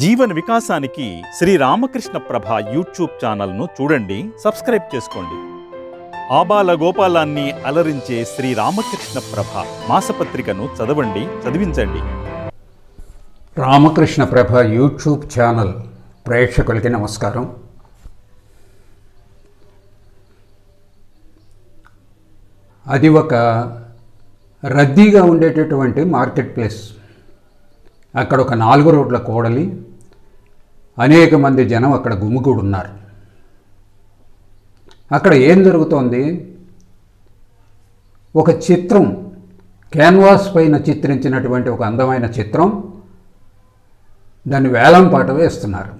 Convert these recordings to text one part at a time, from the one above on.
జీవన వికాసానికి శ్రీ రామకృష్ణ ప్రభ యూట్యూబ్ ఛానల్ను చూడండి సబ్స్క్రైబ్ చేసుకోండి. ఆబాల గోపాలాన్ని అలరించే శ్రీ రామకృష్ణ ప్రభ మాసపత్రికను చదవండి చదివించండి. రామకృష్ణ ప్రభ యూట్యూబ్ ఛానల్ ప్రేక్షకులకి నమస్కారం. అది ఒక రద్దీగా ఉండేటటువంటి మార్కెట్ ప్లేస్. అక్కడ ఒక నాలుగు రోడ్ల కోడలి అనేక మంది జనం అక్కడ గుమిగూడు ఉన్నారు అక్కడ ఏం జరుగుతోంది? ఒక చిత్రం క్యాన్వాస్ పైన చిత్రించినటువంటి ఒక అందమైన చిత్రం దాన్ని వేలం పాట వేస్తున్నారు.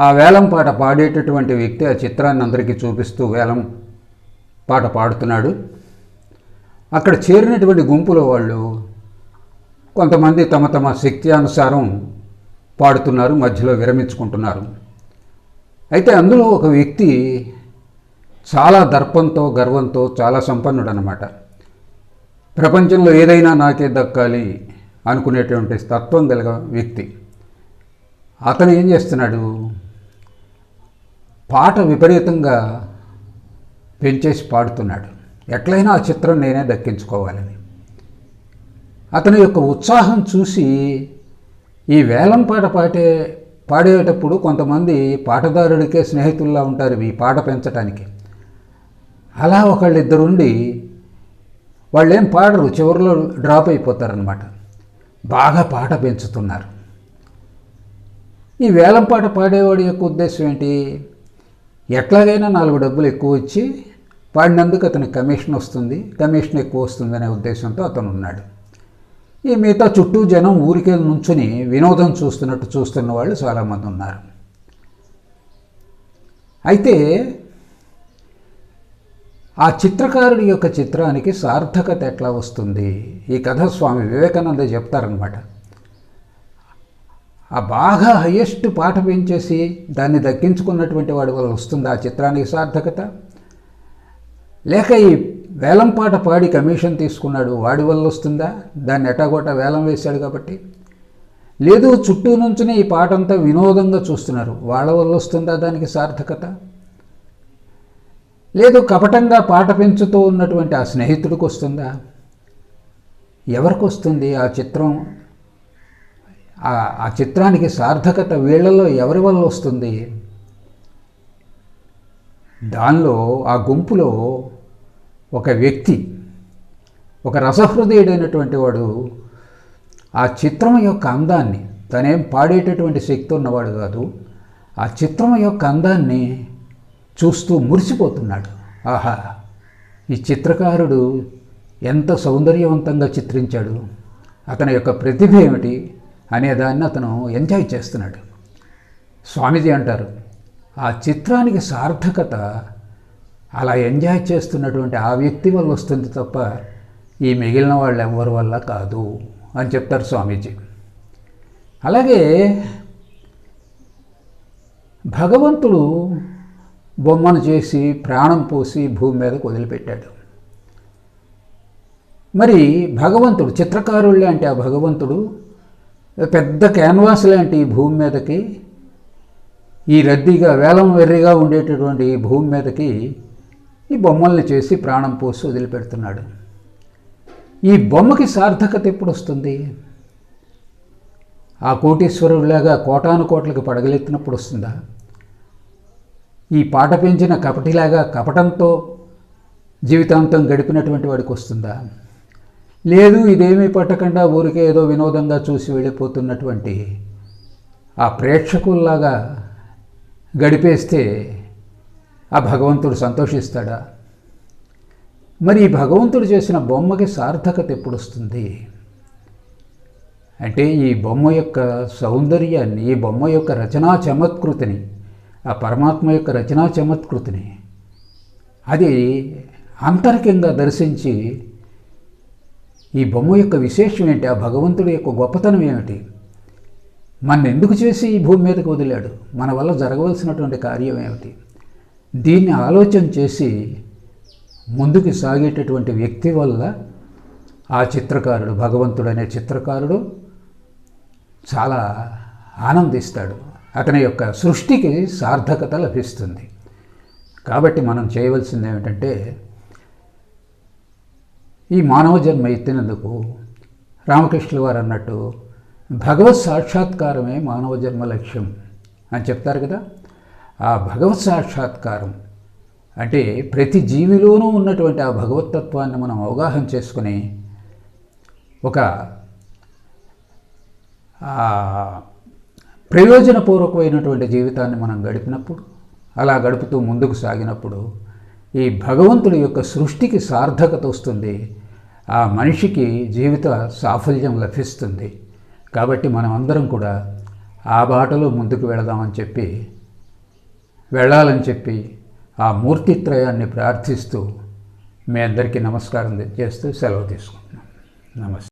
ఆ వేలం పాట పాడేటటువంటి వ్యక్తి ఆ చిత్రాన్ని అందరికీ చూపిస్తూ వేలం పాట పాడుతున్నాడు. అక్కడ చేరినటువంటి గుంపులో వాళ్ళు కొంతమంది తమ తమ శక్తి అనుసారం పాడుతున్నారు మధ్యలో విరమించుకుంటున్నారు. అయితే అందులో ఒక వ్యక్తి చాలా దర్పంతో గర్వంతో చాలా సంపన్నుడు అనమాట ప్రపంచంలో ఏదైనా నాకే దక్కాలి అనుకునేటువంటి తత్వం కలిగ వ్యక్తి. అతను ఏం చేస్తున్నాడు? పాట విపరీతంగా పెంచేసి పాడుతున్నాడు. ఎట్లయినా ఆ చిత్రం నేనే దక్కించుకోవాలని. అతని యొక్క ఉత్సాహం చూసి ఈ వేలం పాట పాడే పాడేటప్పుడు కొంతమంది పాటదారుడికే స్నేహితుల్లా ఉంటారు ఈ పాట పెంచడానికి అలా ఒకళ్ళిద్దరుండి వాళ్ళు ఏం పాడరు చివరిలో డ్రాప్ అయిపోతారనమాట బాగా పాట పెంచుతున్నారు. ఈ వేలం పాట పాడేవాడి యొక్క ఉద్దేశం ఏంటి? ఎట్లాగైనా నాలుగు డబ్బులు ఎక్కువ వచ్చి పాడినందుకు అతనికి కమిషన్ వస్తుంది కమిషన్ ఎక్కువ వస్తుందనే ఉద్దేశంతో అతను ఉన్నాడు ఈ మిగతా చుట్టూ జనం ఊరికే నుంచుని వినోదం చూస్తున్నట్టు చూస్తున్న వాళ్ళు చాలామంది ఉన్నారు. అయితే ఆ చిత్రకారుడి యొక్క చిత్రానికి సార్థకత ఎట్లా వస్తుంది? ఈ కథ స్వామి వివేకానంద చెప్తారనమాట ఆ బాగా హయ్యెస్ట్ పాట పెంచేసి దాన్ని దక్కించుకున్నటువంటి వాడి వల్ల వస్తుంది ఆ చిత్రానికి సార్థకత? లేక ఈ వేలం పాట పాడి కమిషన్ తీసుకున్నాడు. వాడి వల్ల వస్తుందా? దాన్ని ఎటాగోట వేలం వేశాడు కాబట్టి. లేదు చుట్టూ నుంచునే ఈ పాట అంతా వినోదంగా చూస్తున్నారు. వాళ్ళ వల్ల వస్తుందా దానికి సార్థకత? లేదు కపటంగా పాట పెంచుతూ ఉన్నటువంటి ఆ స్నేహితుడికి వస్తుందా? ఎవరికి వస్తుంది ఆ చిత్రం? ఆ చిత్రానికి సార్థకత వీళ్ళలో ఎవరి వల్ల వస్తుంది? దానిలో ఆ గుంపులో ఒక వ్యక్తి ఒక రసహృదయుడైనటువంటి వాడు ఆ చిత్రం యొక్క అందాన్ని తనేం పాడేటటువంటి శక్తి ఉన్నవాడు కాదు ఆ చిత్రం యొక్క అందాన్ని చూస్తూ మురిసిపోతున్నాడు. ఆహా! ఈ చిత్రకారుడు ఎంత సౌందర్యవంతంగా చిత్రించాడు. అతని యొక్క ప్రతిభ ఏమిటి అనేదాన్ని అతను ఎంజాయ్ చేస్తున్నాడు. స్వామీజీ అంటారు ఆ చిత్రానికి సార్థకత అలా ఎంజాయ్ చేస్తున్నటువంటి ఆ వ్యక్తి వల్ల వస్తుంది తప్ప ఈ మిగిలిన వాళ్ళు ఎవరి వల్ల కాదు అని చెప్తారు స్వామీజీ. అలాగే భగవంతుడు బొమ్మను చేసి ప్రాణం పోసి భూమి మీదకు వదిలిపెట్టాడు. మరి భగవంతుడు చిత్రకారుడు లాంటి ఆ భగవంతుడు పెద్ద క్యాన్వాస్ లాంటి ఈ భూమి మీదకి ఈ రద్దీగా వేలం వెర్రిగా ఉండేటటువంటి ఈ భూమి మీదకి ఈ బొమ్మల్ని చేసి ప్రాణం పోసి వదిలిపెడుతున్నాడు. ఈ బొమ్మకి సార్థకత ఎప్పుడు వస్తుంది ఆ కోటీశ్వరుడిలాగా కోటాను కోట్లకు పడగలెత్తినప్పుడు వస్తుందా? ఈ పాట పెంచిన కపటిలాగా కపటంతో జీవితాంతం గడిపినటువంటి వాడికి వస్తుందా? లేదు ఇదేమీ పట్టకుండా ఊరికే ఏదో వినోదంగా చూసి వెళ్ళిపోతున్నటువంటి ఆ ప్రేక్షకుల్లాగా గడిపేస్తే ఆ భగవంతుడు సంతోషిస్తాడా? మరి ఈ భగవంతుడు చేసిన బొమ్మకి సార్థకత ఎప్పుడు వస్తుంది అంటే ఈ బొమ్మ యొక్క సౌందర్యాన్ని ఈ బొమ్మ యొక్క రచనా చమత్కృతిని ఆ పరమాత్మ యొక్క రచనా చమత్కృతిని అది అంతరికంగా దర్శించి ఈ బొమ్మ యొక్క విశేషం ఏంటి? ఆ భగవంతుడి యొక్క గొప్పతనం ఏమిటి? మన ఎందుకు చేసి ఈ భూమి మీదకి వదిలాడు? మన వల్ల జరగవలసినటువంటి కార్యం ఏమిటి? దీన్ని ఆలోచన చేసి ముందుకు సాగేటటువంటి వ్యక్తి వల్ల ఆ చిత్రకారుడు భగవంతుడు అనే చిత్రకారుడు చాలా ఆనందిస్తాడు. అతని యొక్క సృష్టికి సార్థకత లభిస్తుంది. కాబట్టి మనం చేయవలసింది ఏమిటంటే ఈ మానవ జన్మ ఎత్తినందుకు రామకృష్ణుల వారు అన్నట్టు భగవత్ సాక్షాత్కారమే మానవ జన్మ లక్ష్యం అని చెప్తారు కదా. ఆ భగవత్ సాక్షాత్కారం అంటే ప్రతి జీవిలోనూ ఉన్నటువంటి ఆ భగవతత్వాన్ని మనం అవగాహన చేసుకుని ఒక ప్రయోజనపూర్వకమైనటువంటి జీవితాన్ని మనం గడిపినప్పుడు అలా గడుపుతూ ముందుకు సాగినప్పుడు ఈ భగవంతుడి యొక్క సృష్టికి సార్థకత వస్తుంది ఆ మనిషికి జీవిత సాఫల్యం లభిస్తుంది. కాబట్టి మనం అందరం కూడా ఆ బాటలో ముందుకు వెళదామని చెప్పి వెళ్ళాలని చెప్పి ఆ మూర్తిత్రయాన్ని ప్రార్థిస్తూ మీ అందరికీ నమస్కారం చేస్తూ సెలవు తీసుకుంటున్నాం. నమస్తే.